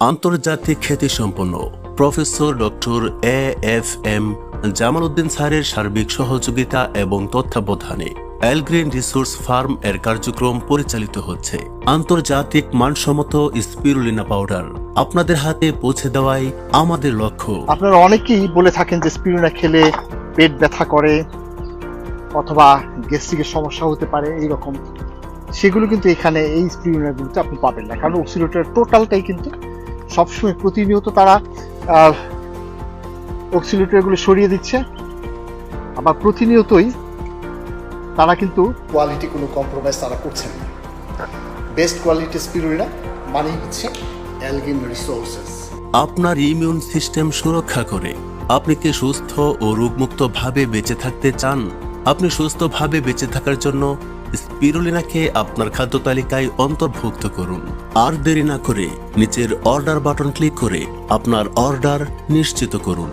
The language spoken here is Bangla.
আন্তর্জাতিক খ্যাতিসম্পন্ন professor doctor A F M Jamal Uddin স্যারের সার্বিক সহযোগিতা এবং তত্ত্বাবধানে এলগ্রিন রিসোর্স ফার্ম এর কার্যক্রম পরিচালিত হচ্ছে। আন্তর্জাতিক মানসম্মত স্পিরুলিনা পাউডার আপনাদের হাতে পৌঁছে দেওয়াই আমাদের লক্ষ্য। আপনারা অনেকেই বলে থাকেন যে স্পিরুলিনা খেলে পেট ব্যথা করে অথবা গ্যাস্ট্রিকের সমস্যা হতে পারে, এইরকম। সেগুলো কিন্তু এখানে এই স্পিরুলিনাগুলোতে আপনি পাবেন না, কারণ অক্সিলেটের টোটালটাই কিন্তু সবসময় প্রতিনিয়ত তারা অক্সিলেটরগুলো সরিয়ে দিচ্ছে। আবার প্রতিনিয়তই তারা কিন্তু কোয়ালিটি কোনো কম্প্রোমাইজ তারা করছেন না। বেস্ট কোয়ালিটি স্পিরুলিনা মানেই হচ্ছে অ্যালগিন রিসোর্সেস আপনার ইমিউন সিস্টেম সুরক্ষা করে। আপনি কি সুস্থ ও রোগমুক্ত ভাবে বেঁচে থাকতে চান? আপনি সুস্থভাবে বেঁচে থাকার জন্য স্পিরুলিনাকে আপনার খাদ্য তালিকায় অন্তর্ভুক্ত করুন। আর দেরি না করে নিচের অর্ডার বাটন ক্লিক করে আপনার অর্ডার নিশ্চিত করুন।